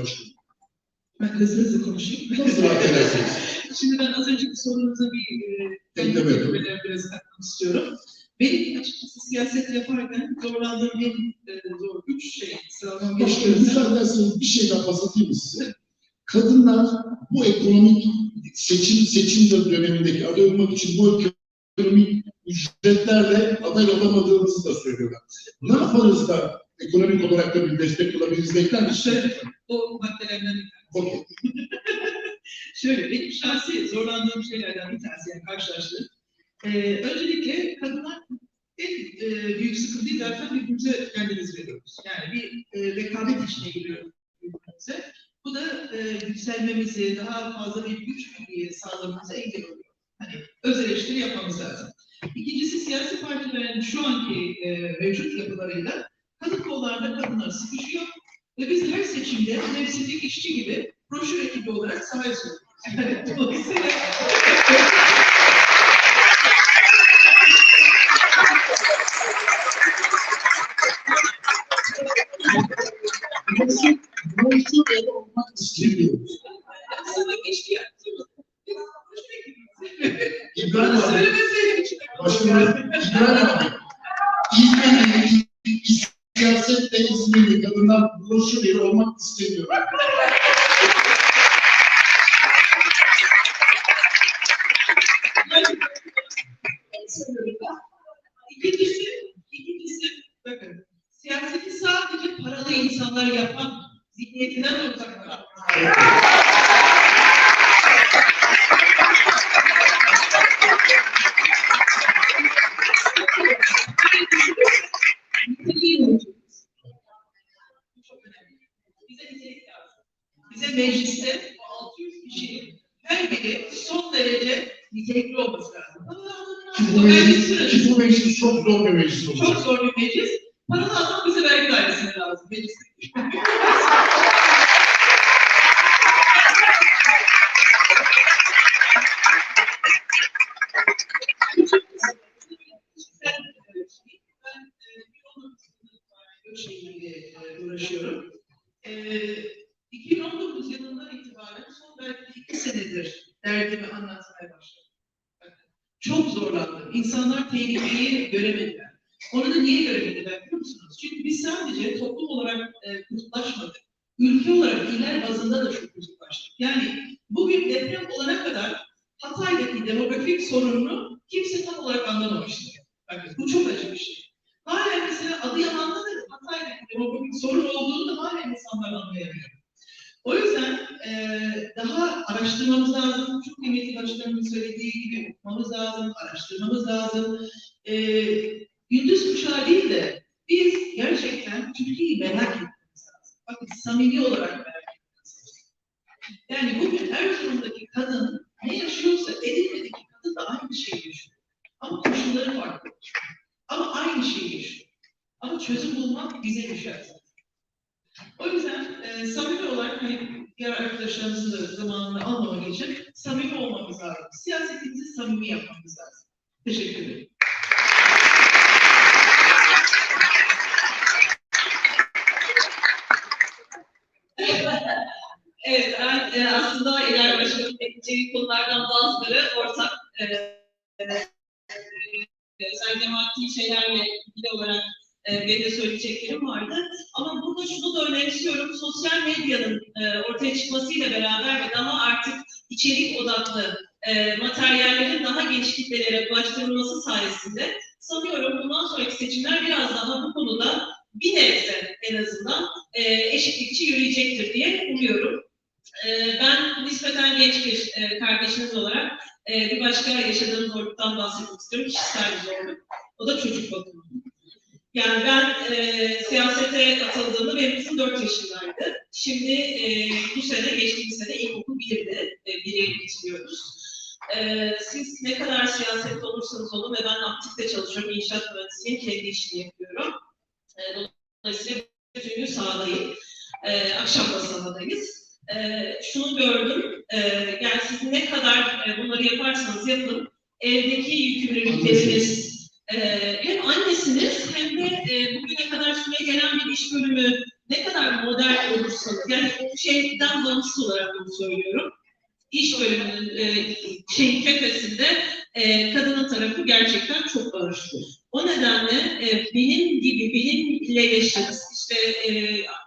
Başkanım. Ben hızlı hızlı konuşayım. Şimdi ben az önceki sorunuza bir e, biraz katmak istiyorum. Benim açıkçası siyaset yaparken zorlandığım en e, zor üç şey sıralamam Başkanım gerekiyorsa. müsaade ederseniz bir şey daha bahsedeyim mi size? Kadınlar bu ekonomik seçim seçim dönemindeki aday olmak için bu ekonomik ücretlerle aday olamadığımızı da söylüyorlar. Ne yaparız da ekonomik olarak da bir destek olabiliriz bekler misiniz? Şöyle, o maddelerden bir tanesi. Okey. Şöyle, benim şahsi zorlandığım şeylerden bir tanesi yani karşılaştığım. Ee, öncelikle kadınlar en e, büyük sıkıntıyı zaten birbirimize kendimiz veriyoruz. Yani bir e, rekabet içine giriyoruz birbirimize. Bu da e, yükselmemizi, daha fazla bir güç birliği sağlamamıza engel oluyor. Hani öz eleştiri yapmamız lazım. İkincisi siyasi partilerin şu anki e, mevcut yapılarıyla kollarında kadınlar sıkışıyor ve biz her seçimde mevsimlik işçi gibi broşür ekibi olarak sahaya sokuyoruz. Dolayısıyla olmak istemiyoruz. aslında. İbrahim abi, söylemeseydim İbrahim abi, İkincisi, ikincisi, bakın, siyaseti sadece paralı insanlar yapan zihniyetinden uzaklar. Niteliği ölçüyoruz. Bu çok önemli. Bize nitelik lazım. Bize mecliste bu 600 kişinin her biri son derece nitelikli olması lazım. Bu meclis, bu meclis çok zor bir meclis olacak. Çok zor bir meclis. Paralı adam bize vergi dairesine lazım. Meclis. Senedir derdimi anlatmaya başladım. Çok zorlandım. İnsanlar tehlikeyi göremediler. Onu da niye göremediler biliyor musunuz? Çünkü biz sadece toplum olarak e, kutuplaşmadık. Ülke olarak iller bazında da çok kutuplaştık. Yani bugün deprem olana kadar Hatay'daki demografik sorununu kimse tam olarak anlamamıştı. Bakın bu çok acı bir şey. Hala mesela Adıyaman'da da Hatay'daki demografik sorun olduğunu da hala insanlar anlayamıyor. O yüzden eee, daha araştırmamız lazım. Çok kıymetli başkanımın söylediği gibi okumamız lazım, araştırmamız lazım. Eee gündüz kuşağı değil de biz gerçekten Türkiye'yi merak etmemiz lazım. Bakın samimi olarak merak etmemiz lazım. Yani bugün Erzurum'daki kadın ne yaşıyorsa Edirne'deki kadın da aynı şeyi yaşıyor. Ama koşulları farklı. Ama aynı şeyi yaşıyor. Ama çözüm bulmak bize düşer. O yüzden e, samimi olarak hani diğer arkadaşlarımızın da zamanını almamak için samimi olmamız lazım. Siyasetimizi samimi yapmamız lazım. Teşekkür ederim. Evet, ben e, aslında İlay Başkan'ın ekleyeceği konulardan bazıları ortak e, e, e, özellikle maddi şeylerle ilgili olarak e, benim söyleyeceklerim vardı. Ama burada şunu da önemsiyorum, sosyal medyanın e, ortaya çıkmasıyla beraber ve daha artık içerik odaklı e, materyallerin daha geniş kitlelere ulaştırılması sayesinde sanıyorum bundan sonraki seçimler biraz daha bu konuda bir nebze en azından e, eşitlikçi yürüyecektir diye umuyorum. Ee, ben nispeten genç bir e, kardeşiniz olarak e, bir başka yaşadığım zorluktan bahsetmek istiyorum. Kişisel bir zorluk. O da çocuk bakımı. Yani ben e, siyasete atıldığımda benim kızım 4 yaşındaydı. Şimdi e, bu sene, geçtiğimiz sene ilkokul 1'de, e, 1'e bitiriyoruz. E, siz ne kadar siyasette olursanız olun ve ben aktif de çalışıyorum, inşaat mühendisiyim, kendi işimi yapıyorum. E, dolayısıyla bütün gün sahadayım. E, akşam da sahadayız e, şunu gördüm, e, yani siz ne kadar e, bunları yaparsanız yapın, evdeki yükümlülükleriniz, e, hem annesiniz hem de e, bugüne kadar süre gelen bir iş bölümü ne kadar modern olursa olursanız, yani şeyden bağımsız olarak bunu söylüyorum. İş bölümünün e, şeyin kefesinde e, kadının tarafı gerçekten çok ağır. O nedenle e, benim gibi, benimle yaşıt, işte e,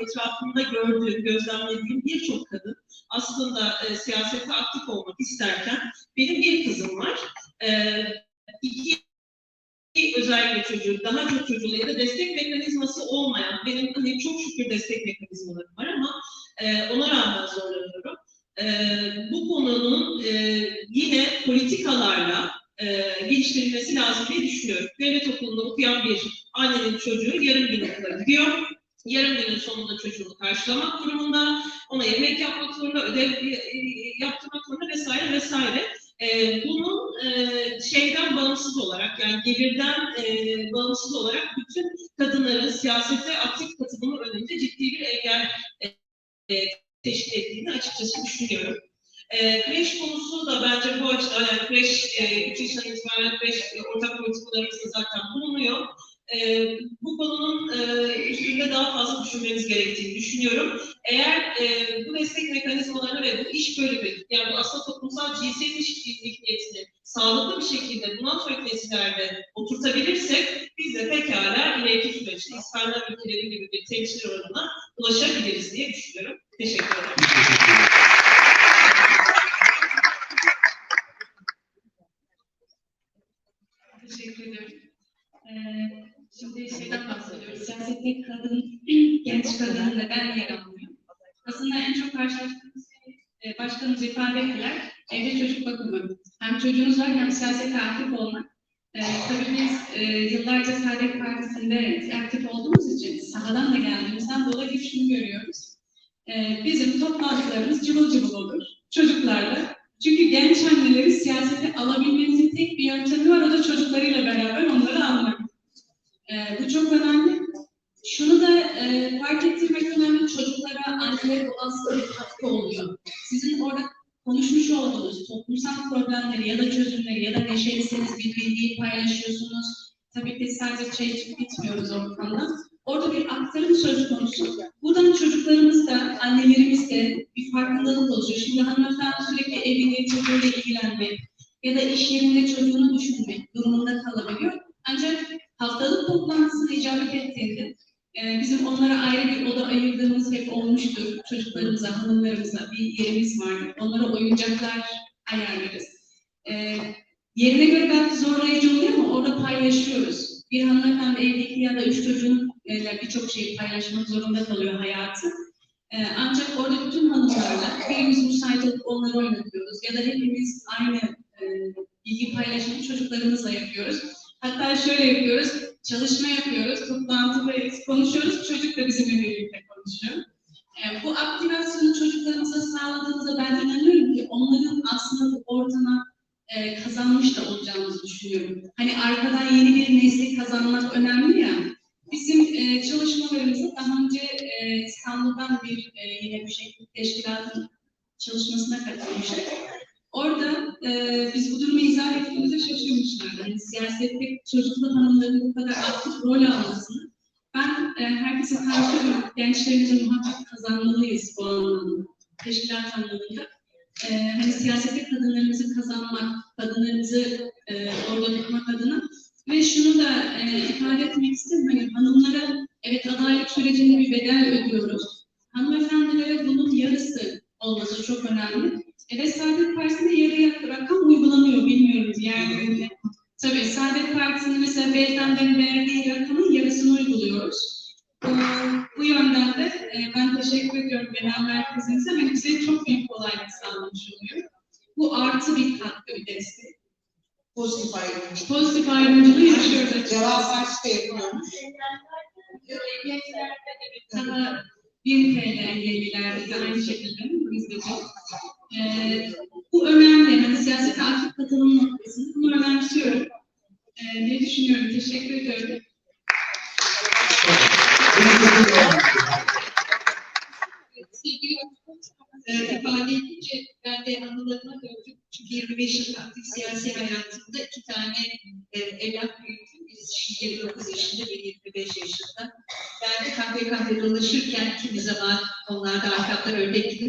etrafımda gördüğüm, gözlemlediğim birçok kadın aslında e, siyasette aktif olmak isterken benim bir kızım var. E, özellikle çocuğu, daha çok çocuğu ya da destek mekanizması olmayan, benim hani çok şükür destek mekanizmalarım var ama e, ona rağmen zorlanıyorum. E, bu konunun e, yine politikalarla e, geliştirilmesi lazım diye düşünüyorum. Devlet okulunda okuyan bir annenin çocuğu yarım gün okula gidiyor. Yarım günün sonunda çocuğunu karşılamak durumunda, ona yemek yapmak zorunda, ödev e, e, yaptırmak zorunda vesaire vesaire. E, bunun e, şeyden bağımsız olarak yani gelirden e, bağımsız olarak bütün kadınların siyasete aktif katılımı önünde ciddi bir engel e, e, teşkil ettiğini açıkçası düşünüyorum. E, kreş konusu da bence bu açıdan yani kreş, e, 3 yaşından itibaren kreş e, ortak politikalarımızda zaten bulunuyor. E, bu konunun e, üstünde daha fazla düşünmemiz gerektiğini düşünüyorum. Eğer e, bu destek mekanizmalarını ve bu iş bölümü, yani bu aslında toplumsal cinsiyet eşitliği zihniyetini sağlıklı bir şekilde bundan sonraki nesillerde oturtabilirsek biz de pekala ileriki süreçte İskandinav ülkeleri gibi bir temsil oranına ulaşabiliriz diye düşünüyorum. Teşekkür ederim. Teşekkür ederim. Ee, şimdi şeyden bahsediyoruz. Siyasette kadın, genç kadın neden yer almıyor? Aslında en çok karşılaştığımız şey, e, başkanımız ifade ettiler, evde çocuk bakımı. Hem çocuğunuz var hem siyasete aktif olmak. E, tabii biz e, yıllarca Saadet Partisi'nde aktif olduğumuz için sahadan da geldiğimizden dolayı şunu görüyoruz. E, bizim toplantılarımız cıvıl cıvıl olur çocuklarla. Çünkü genç anneleri siyasete alabilmenizin tek bir yöntemi var, o da çocuklarıyla beraber onları almak. Ee, bu çok önemli. Şunu da e, fark ettirmek önemli, çocuklara annelere olan katkı oluyor. Sizin orada konuşmuş olduğunuz toplumsal problemleri ya da çözümleri ya da neşelisiniz bir bilgiyi paylaşıyorsunuz. Tabii ki sadece çay içip gitmiyoruz ortamda. Orada bir aktarım söz konusu. Buradan çocuklarımız da, annelerimiz de bir farkındalık oluşuyor. Şimdi hanımefendi sürekli eviyle, çocuğuyla ilgilenmek ya da iş yerinde çocuğunu düşünmek durumunda kalabiliyor. Ancak haftalık toplantısına icabet ettiğinde e, bizim onlara ayrı bir oda ayırdığımız hep olmuştur. Çocuklarımıza, hanımlarımıza bir yerimiz vardır. Onlara oyuncaklar ayarlarız. E, yerine göre belki zorlayıcı oluyor ama orada paylaşıyoruz. Bir hanımefendi evdeki ya da üç çocuğun e, birçok şeyi paylaşmak zorunda kalıyor hayatı. E, ancak orada bütün hanımlarla birimiz müsait olup onları oynatıyoruz ya da hepimiz aynı e, bilgi paylaşımı çocuklarımızla yapıyoruz. Hatta şöyle yapıyoruz, çalışma yapıyoruz, toplantıdayız, konuşuyoruz, çocuk da bizimle birlikte konuşuyor. E, bu aktivasyonu çocuklarımıza sağladığımızda ben inanıyorum ki onların aslında bu ortama e, kazanmış da olacağımızı düşünüyorum. Hani arkadan yeni bir nesli kazanmak önemli ya. Bizim e, çalışmalarımızda daha önce e, İstanbul'dan bir e, yine bir şekilde teşkilatın çalışmasına katılmıştık. Orada e, biz bu durumu izah ettiğimizde şaşırmışlardı. Yani siyasette çocuklu hanımların bu kadar aktif rol almasını. Ben e, herkese karşı gençlerimize muhakkak kazanmalıyız bu anlamda. Teşkilat anlamında. E, hani siyasete kadınlarımızı kazanmak, kadınlarımızı e, orada tutmak adına ve şunu da e, ifade etmek istedim. Hani hanımlara evet adaylık sürecinde bir bedel ödüyoruz. Hanımefendilere bunun yarısı olması çok önemli. E, ve Saadet Partisi'nde yarı rakam uygulanıyor bilmiyorum diğerlerinde. Tabii Saadet Partisi'nin beyefendinin verdiği rakamın yarısını uyguluyoruz. Bu, bu yönden de e, ben teşekkür ediyorum genel merkezinize. Hani bize çok büyük kolaylık sağlamış oluyor. Bu artı bir katkı bir destek. Pozitif ayrımcılık. Pozitif ayrımcılığı yaşıyoruz açıkçası. Cevap başta yapıyormuş. Daha 1 TL engellilerde de aynı şekilde bizde de. Ee, bu önemli. Hani siyasete aktif katılım noktasında bunu önemsiyorum. Ee, diye düşünüyorum. Teşekkür ediyorum. Sevgili e, ifade edince ben de anılarıma döndüm. Çünkü 25 yıl aktif siyasi hayatımda iki tane e, evlat büyüttüm. Birisi şimdi 29 yaşında, biri 25 yaşında. Ben de kahve kahve dolaşırken kimi zaman onlar Onlar da arkamda ördek gibi.